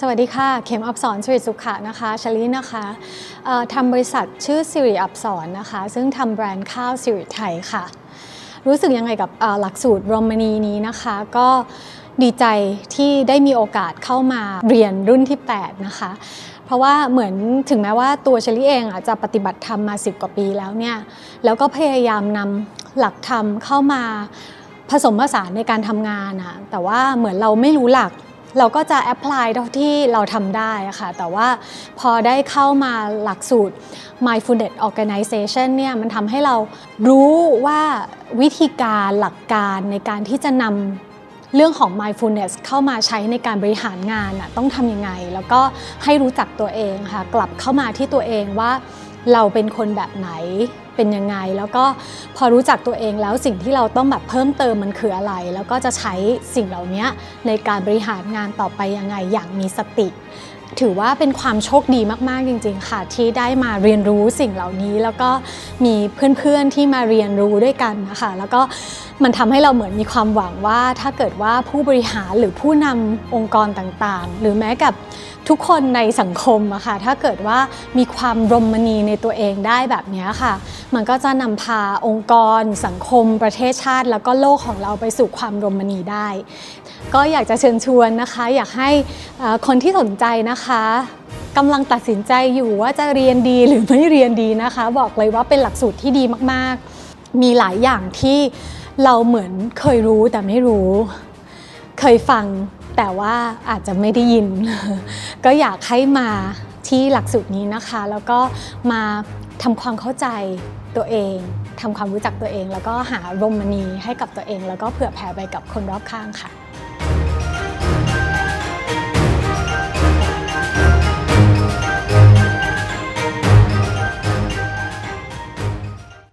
สวัสดีค่ะ เข็มอับสรสิริสุขะนะคะชลีนะคะทำบริษัทชื่อสิริอับสรนนะคะ ซึ่งทำแบรนด์ข้าวสิริไทยค่ะ รู้สึกยังไงกับหลักสูตรโรมานีนี้นะคะ ก็ดีใจที่ได้มีโอกาสเข้ามาเรียนรุ่นที่ 8 นะคะ เพราะว่าเหมือนถึงแม้ว่าตัวเชลี่เองอาจจะปฏิบัติธรรมมา 10 กว่าปีแล้วเนี่ย แล้วก็พยายามนำหลักธรรมเข้ามาผสมผสานในการทำงานอะแต่ว่าเหมือนเราไม่รู้หลัก เราก็จะแอพพลายเท่าที่เราทำได้ะค่ะ แต่ว่าพอได้เข้ามาหลักสูตร mindfulness organization เนี่ยมันทำให้เรารู้ว่าวิธีการหลักการในการที่จะนำเรื่องของ mindfulness เข้ามาใช้ในการบริหารงานต้องทำยังไง แล้วก็ให้รู้จักตัวเองค่ะ กลับเข้ามาที่ตัวเองว่า เราเป็นคนแบบไหนเป็นยังไง แล้วก็พอรู้จักตัวเองแล้วสิ่งที่เราต้องแบบเพิ่มเติมมันคืออะไร แล้วก็จะใช้สิ่งเหล่านี้ในการบริหารงานต่อไปยังไงอย่างมีสติถือว่าเป็นความโชคดีมาก ๆ จริง ๆ ค่ะ ที่ได้มาเรียนรู้สิ่งเหล่านี้ แล้วก็มีเพื่อน ๆ ที่มาเรียนรู้ด้วยกันนะคะแล้วก็มันทำให้เราเหมือนมีความหวังว่า ถ้าเกิดว่าผู้บริหารหรือผู้นำองค์กรต่างๆ หรือแม้กับทุกคนในสังคมอะค่ะถ้าเกิดว่ามีความรมณีในตัวเองได้แบบนี้ค่ะ มันก็จะนำพาองค์กร สังคม ประเทศชาติ แล้วก็โลกของเราไปสู่ความรมณีได้ ก็อยากจะเชิญชวนนะคะ อยากให้คนที่สนใจนะคะกำลังตัดสินใจอยู่ว่าจะเรียนดีหรือไม่เรียนดีนะคะ บอกเลยว่าเป็นหลักสูตรที่ดีมากๆ มีหลายอย่างที่เราเหมือนเคยรู้แต่ไม่รู้ เคยฟังแต่ว่าอาจจะไม่ได้ยิน ก็อยากให้มาที่หลักสูตรนี้นะคะ แล้วก็มา ทำความเข้าใจตัวเองทำความรู้จักตัวเอง แล้วก็หารมณีให้กับตัวเอง แล้วก็เผื่อแผ่ไปกับคนรอบข้างค่ะ